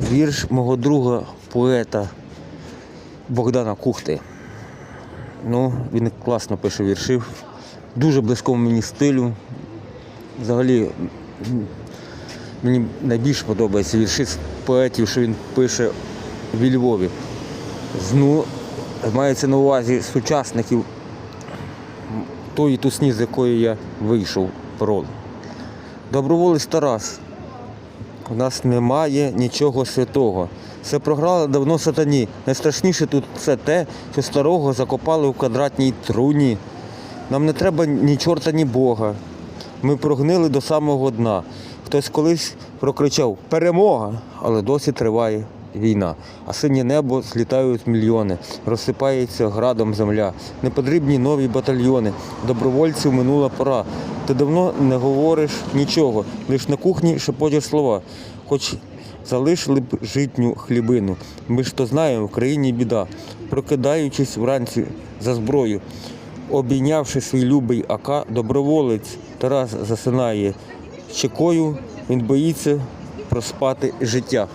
Вірш мого друга поета Богдана Кухти. Ну, він класно пише вірші. Дуже близькому мені стилю. Взагалі мені найбільше подобаються вірші з поетів, що він пише в Львові. З, Ну, мається на увазі сучасників тої тусні, з якої я вийшов прол. Доброволець Тарас. У нас немає нічого святого. Все програли давно сатані. Найстрашніше тут це те, що старого закопали в квадратній труні. Нам не треба ні чорта, ні Бога. Ми прогнили до самого дна. Хтось колись прокричав Перемога! Але досі триває війна. А синє небо злітають мільйони, розсипається градом земля. Непотрібні нові батальйони. Добровольців минула пора. Ти давно не говориш нічого, лиш на кухні шепочеш слова. Хоч залишили б житню хлібину. Ми ж то знаємо, в країні біда. Прокидаючись вранці за зброю, обійнявши свій любий АК, доброволець Тарас засинає щекою, він боїться проспати життя.